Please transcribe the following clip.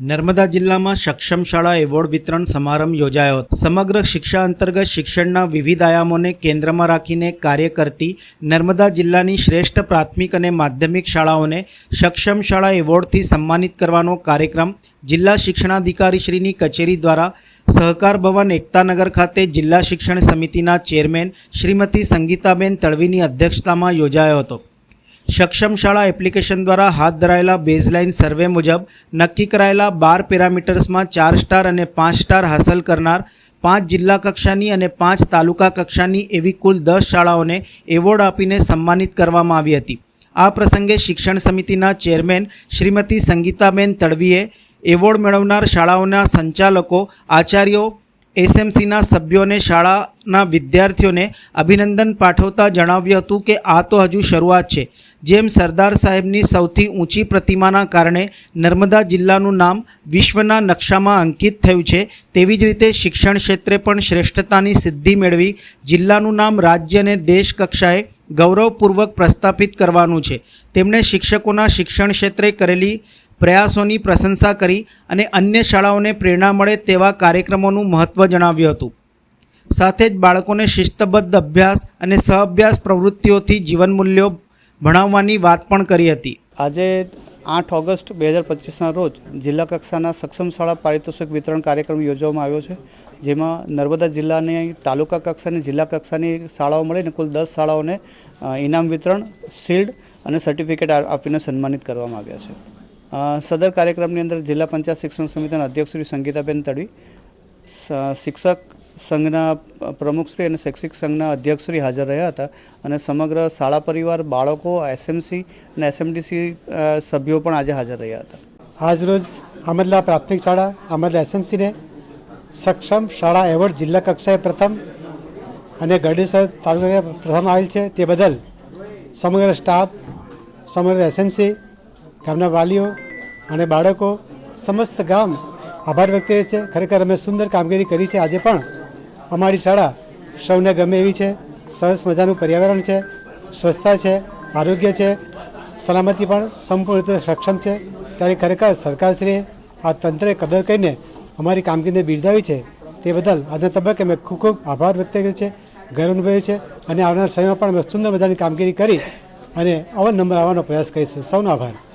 નર્મદા જિલ્લામાં સક્ષમ શાળા એવોર્ડ વિતરણ સમારંભ યોજાયો. સમગ્ર શિક્ષા અંતર્ગત શિક્ષણના વિવિધ આયામોને કેન્દ્રમાં રાખીને કાર્ય કરતી નર્મદા જિલ્લાની શ્રેષ્ઠ પ્રાથમિક અને માધ્યમિક શાળાઓને સક્ષમ શાળા એવોર્ડથી સન્માનિત કરવાનો કાર્યક્રમ જિલ્લા શિક્ષણાધિકારીશ્રીની કચેરી દ્વારા સહકાર ભવન એકતાનગર ખાતે જિલ્લા શિક્ષણ સમિતિના ચેરમેન શ્રીમતી સંગીતાબેન તળવીની અધ્યક્ષતામાં યોજાયો હતો. સક્ષમ શાળા એપ્લિકેશન દ્વારા હાથ ધરાયેલા બેઝલાઇન સર્વે મુજબ નક્કી કરાયેલા બાર પેરામીટર્સમાં ચાર સ્ટાર અને પાંચ સ્ટાર હાંસલ કરનાર, પાંચ જિલ્લા કક્ષાની અને પાંચ તાલુકા કક્ષાની એવી કુલ દસ શાળાઓને એવોર્ડ આપીને સન્માનિત કરવામાં આવી હતી. આ પ્રસંગે શિક્ષણ સમિતિના ચેરમેન શ્રીમતી સંગીતાબેન તડવીએ એવોર્ડ મેળવનાર શાળાઓના સંચાલકો, આચાર્યો એસએમસીના સભ્યોને શાળાના વિદ્યાર્થીઓને અભિનંદન પાઠવતા જણાવ્યું હતું કે આ તો હજુ શરૂઆત છે. જેમ સરદાર સાહેબની સૌથી ઊંચી પ્રતિમાના કારણે નર્મદા જિલ્લાનું નામ વિશ્વના નકશામાં અંકિત થયું છે, તેવી જ રીતે શિક્ષણ ક્ષેત્રે પણ શ્રેષ્ઠતાની સિદ્ધિ મેળવી જિલ્લાનું નામ રાજ્ય અને દેશ કક્ષાએ ગૌરવપૂર્વક પ્રસ્થાપિત કરવાનું છે. તેમણે શિક્ષકોના શિક્ષણ ક્ષેત્રે કરેલી પ્રયાસોની પ્રશંસા કરી અને અન્ય શાળાઓને પ્રેરણા મળે તેવા કાર્યક્રમોનું મહત્ત્વ જણાવ્યું હતું. સાથે જ બાળકોને શિસ્તબદ્ધ અભ્યાસ અને સહઅભ્યાસ પ્રવૃત્તિઓથી જીવન મૂલ્યો ભણાવવાની વાત પણ કરી હતી. આજે આઠ ઓગસ્ટ બે હજાર પચીસના રોજ જિલ્લા કક્ષાના સક્ષમ શાળા પારિતોષિક વિતરણ કાર્યક્રમ યોજવામાં આવ્યો છે, જેમાં નર્મદા જિલ્લાની તાલુકા કક્ષાની જિલ્લા કક્ષાની શાળાઓ મળીને કુલ દસ શાળાઓને ઇનામ વિતરણ, શિલ્ડ અને સર્ટિફિકેટ આપીને સન્માનિત કરવામાં આવ્યા છે. સદર કાર્યક્રમની અંદર જિલ્લા પંચાયત શિક્ષણ સમિતિના અધ્યક્ષ શ્રી સંગીતાબેન તડવી શિક્ષક સંઘના પ્રમુખશ્રી અને શૈક્ષિક સંઘના અધ્યક્ષશ્રી હાજર રહ્યા હતા અને સમગ્ર શાળા પરિવાર, બાળકો એસએમસી અને એસએમડીસી સભ્યો પણ આજે હાજર રહ્યા હતા. આજરોજ આમદલા પ્રાથમિક શાળા આમદલા એસએમસીને સક્ષમ શાળા એવોર્ડ જિલ્લા કક્ષાએ પ્રથમ અને ગઢેસર તાલુકા પ્રથમ આવેલ છે. તે બદલ સમગ્ર સ્ટાફ, સમગ્ર એસએમસી ગામના વાલીઓ અને બાળકો, સમસ્ત ગામ આભાર વ્યક્ત કરે છે. ખરેખર અમે સુંદર કામગીરી કરી છે. આજે પણ અમારી શાળા સૌને ગમે એવી છે. સરસ મજાનું પર્યાવરણ છે. સ્વચ્છતા છે. આરોગ્ય છે. સલામતી પણ સંપૂર્ણ રીતે સક્ષમ છે. ત્યારે ખરેખર સરકારશ્રીએ આ તંત્રે કદર કરીને અમારી કામગીરીને બિરદાવી છે. તે બદલ આજના તબક્કે મેં ખૂબ ખૂબ આભાર વ્યક્ત કર્યો છે. ગર્વ અનુભવ્યો છે અને આવનાર સમયમાં પણ અમે સુંદર મજાની કામગીરી કરી અને અવર નંબર આવવાનો પ્રયાસ કરીશું. સૌનો આભાર.